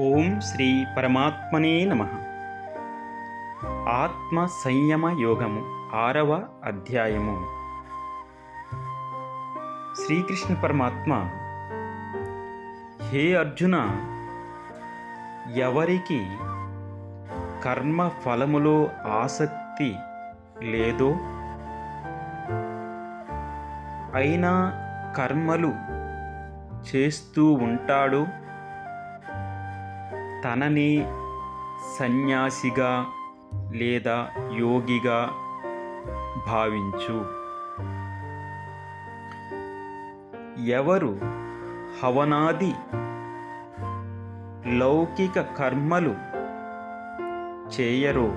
ఓం శ్రీ పరమాత్మనే నమ. ఆత్మ సంయమ యోగము ఆరవ అధ్యాయము. శ్రీకృష్ణ పరమాత్మ హే అర్జున ఎవరికి కర్మ ఫలములో ఆసక్తి లేదో అయినా కర్మలు చేస్తూ ఉంటాడు తనని సన్యాసిగా లేదా యోగిగా భావించు. ఎవరు హవనాది లౌకిక కర్మలు చేయరో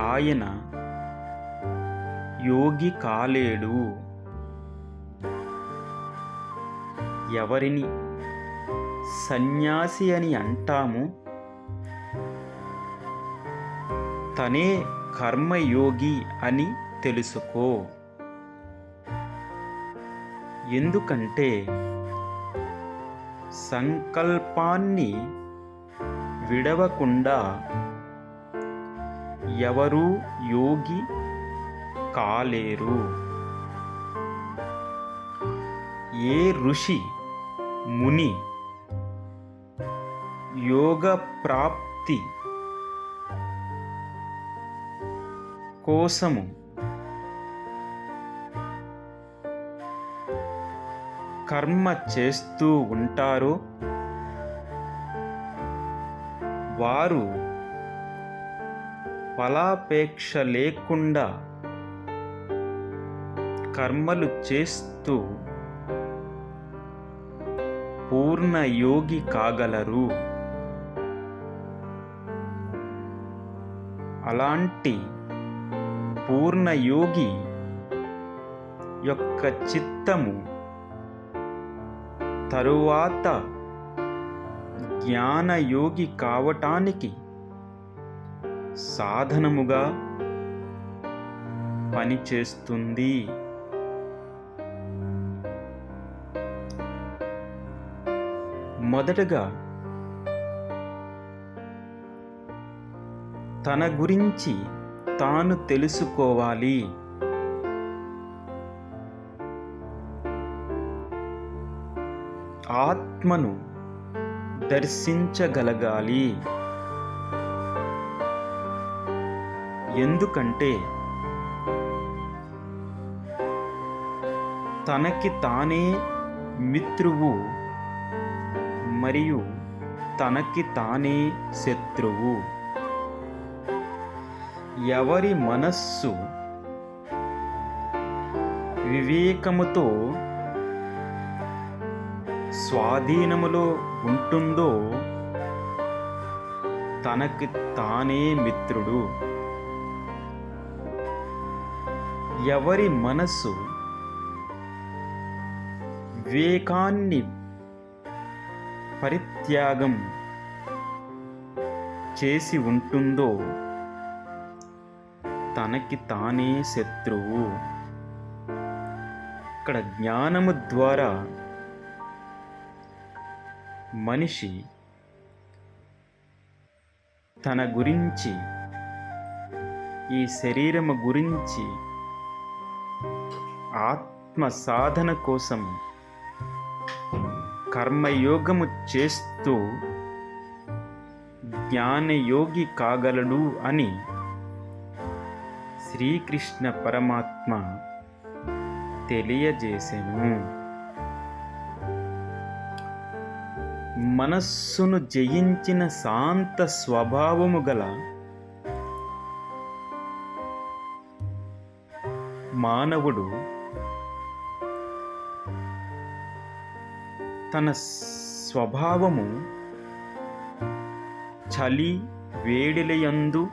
ఆయన యోగి కాలేడు. ఎవరిని సన్యాసి అని అంటాము. తనే కర్మయోగి అని తెలుసుకో. ఎందుకంటే సంకల్పాన్ని విడవకుండా ఎవరూ యోగి కాలేరు. ఏ ఋషి ముని యోగ ప్రాప్తి కోసము. కర్మ చేస్తూ ఉంటారో వారు ఫలాపేక్ష లేకుండా కర్మలు చేస్తూ పూర్ణ యోగి కాగలరు. అలాంటి పూర్ణయోగి యొక్క చిత్తము తరువాత జ్ఞానయోగి కావటానికి సాధనముగా పనిచేస్తుంది. మొదటగా తన గురించి తాను తెలుసుకోవాలి. ఆత్మను దర్శించగలగాలి. ఎందుకంటే తనకి తానే మిత్రువు మరియు తనకి తానే శత్రువు. ఎవరి మనస్సు వివేకముతో స్వాధీనములో ఉంటుందో తనకి తానే మిత్రుడు. ఎవరి మనస్సు వివేకాన్ని పరిత్యాగం చేసి ఉంటుందో తనకి తానే శత్రువు. ఇక్కడ జ్ఞానము ద్వారా మనిషి తన గురించి ఈ శరీరము గురించి ఆత్మ సాధన కోసం కర్మయోగము చేస్తూ జ్ఞానయోగి కాగలడు అని శ్రీకృష్ణ పరమాత్మ తెలియజేసెను. మనస్సును జయించిన శాంత స్వభావము గల మానవుడు తన స్వభావము చలి వేడిలయందు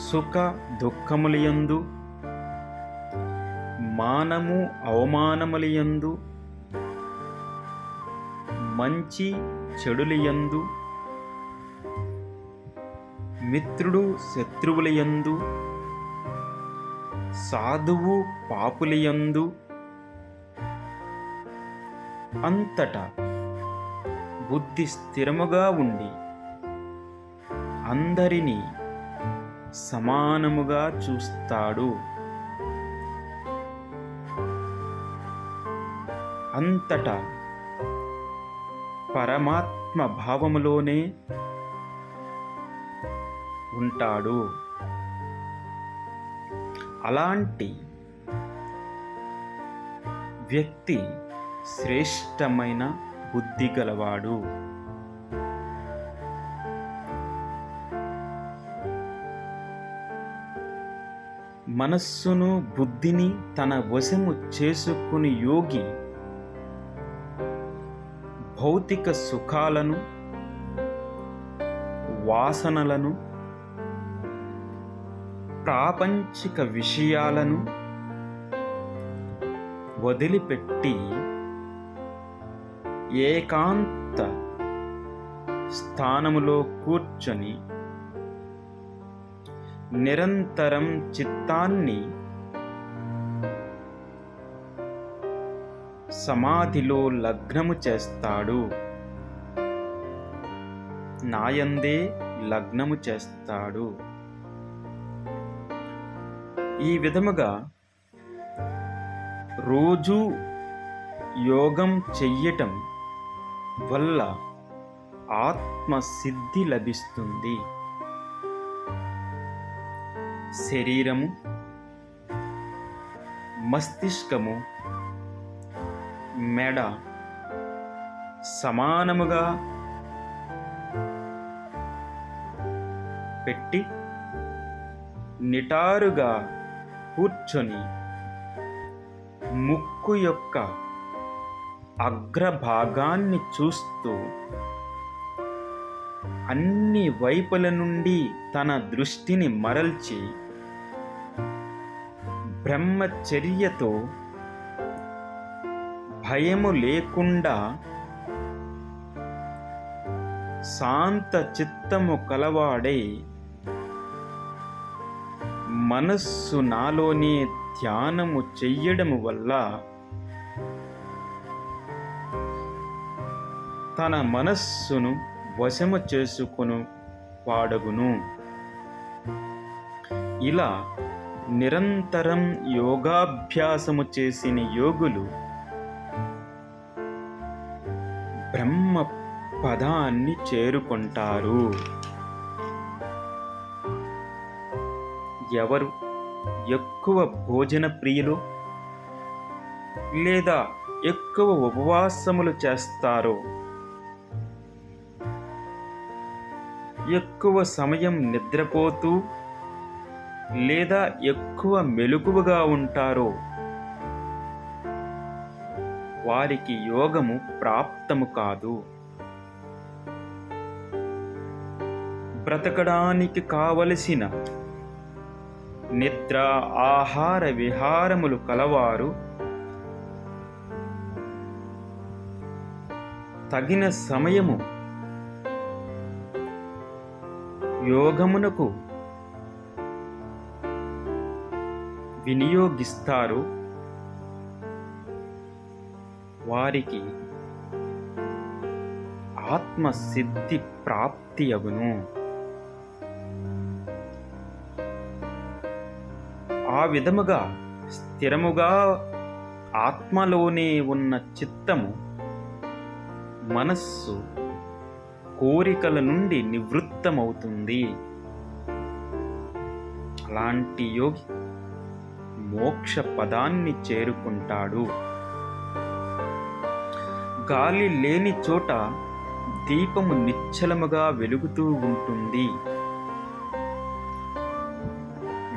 సుఖ దుఃఖములయందు మానము అవమానములయందు మంచి చెడులయందు మిత్రుడు శత్రువులయందు సాధువు పాపులయందు అంతటా బుద్ధి స్థిరముగా ఉండి అందరినీ సమానముగా చూస్తాడు. అంతటా పరమాత్మ భావములోనే ఉంటాడు. అలాంటి వ్యక్తి శ్రేష్టమైన బుద్ధి గలవాడు. మనస్సును బుద్ధిని తన వశము చేసుకుని యోగి భౌతిక సుఖాలను వాసనలను ప్రాపంచిక విషయాలను వదిలిపెట్టి ఏకాంత స్థానములో కూర్చొని నిరంతరం చిత్తాన్ని సమాధిలో లగ్నము చేస్తాడు. నాయందే లగ్నము చేస్తాడు. ఈ విధముగా రోజు యోగం చెయ్యటం వల్ల ఆత్మసిద్ధి లభిస్తుంది. శరీరము మస్తిష్కము మెడ సమానముగా పెట్టి నిటారుగా కూర్చొని ముక్కు యొక్క అగ్రభాగాన్ని చూస్తూ అన్ని వైపుల నుండి తన దృష్టిని మరల్చి బ్రహ్మచర్యతో భయము లేకుండా శాంత చిత్తము కలవాడే మనస్సు నాలోనే ధ్యానము చెయ్యడము వల్ల తన మనస్సును వశము చేసుకును వాడగును. ఇలా నిరంతరం యోగాభ్యాసము చేసిన యోగులు బ్రహ్మ పదాన్ని చేరుకుంటారు. ఎవరు ఎక్కువ భోజన ప్రియులు లేదా ఎక్కువ ఉపవాసములు చేస్తారో ఎక్కువ సమయం నిద్రపోతూ లేదా ఎక్కువ మెలకువగా ఉంటారో? వారికి యోగము ప్రాప్తము కాదు. బ్రతకడానికి కావలసిన నిద్ర ఆహార విహారములు కలవారు. తగిన సమయము యోగమునకు వినియోగిస్తారు వారికి ఆత్మసిద్ధి ప్రాప్తి అగును. ఆ విధముగా స్థిరముగా ఆత్మలోనే ఉన్న చిత్తము మనస్సు కోరికల నుండి నివృత్తమవుతుంది. అలాంటి యోగి మోక్ష పదాన్ని చేరుకుంటాడు. గాలి లేని చోట దీపము నిశ్చలముగా వెలుగుతూ ఉంటుంది.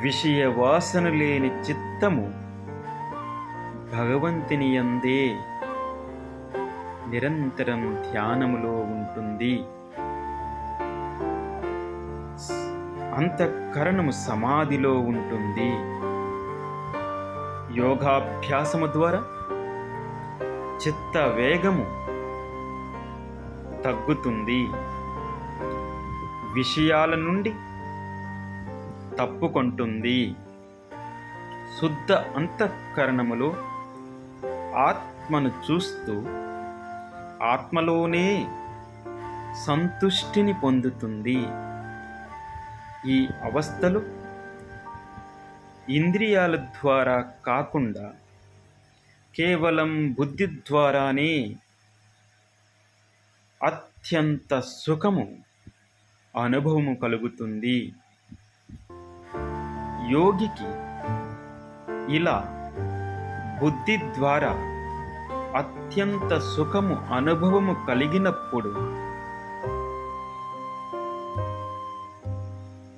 విషయ వాసన లేని చిత్తము భగవంతుని అందే నిరంతరం ధ్యానములో ఉంటుంది. అంతఃకరణము సమాధిలో ఉంటుంది. యోగాభ్యాసము ద్వారా చిత్త వేగము తగ్గుతుంది. విషయాల నుండి తప్పుకొంటుంది. శుద్ధ అంతఃకరణములో ఆత్మను చూస్తూ ఆత్మలోనే సంతుష్టిని పొందుతుంది. ఈ అవస్థలు ఇంద్రియాల ద్వారా కాకుండా కేవలం బుద్ధి ద్వారానే అత్యంత సుఖము అనుభవము కలుగుతుంది. యోగికి ఇలా బుద్ధి ద్వారా అత్యంత సుఖము అనుభవము కలిగినప్పుడు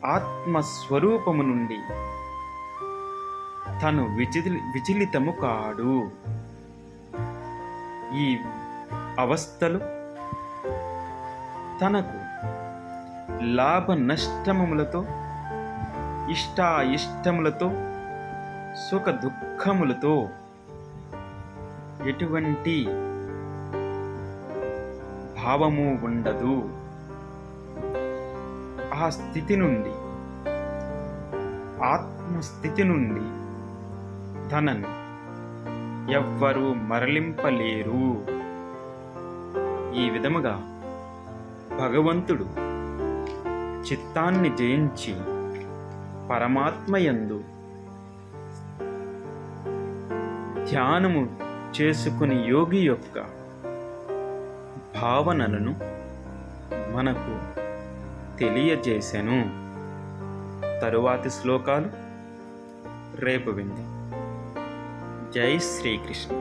ఆత్మస్వరూపము నుండి తను విచలి విచలితము కాడు. ఈ అవస్థలు తనకు లాభ నష్టములతో ఇష్టాయిష్టములతో సుఖ దుఃఖములతో ఎటువంటి భావము ఉండదు. ఆ స్థితి నుండి ఆత్మస్థితి నుండి తనను ఎవ్వరూ మరలింపలేరు. ఈ విధముగా భగవంతుడు చిత్తాన్ని జయించి పరమాత్మయందు ధ్యానము చేసుకుని యోగి యొక్క భావనలను మనకు తెలియజేసెను. తరువాతి శ్లోకాలు రేపు విందాం. జై శ్రీకృష్ణ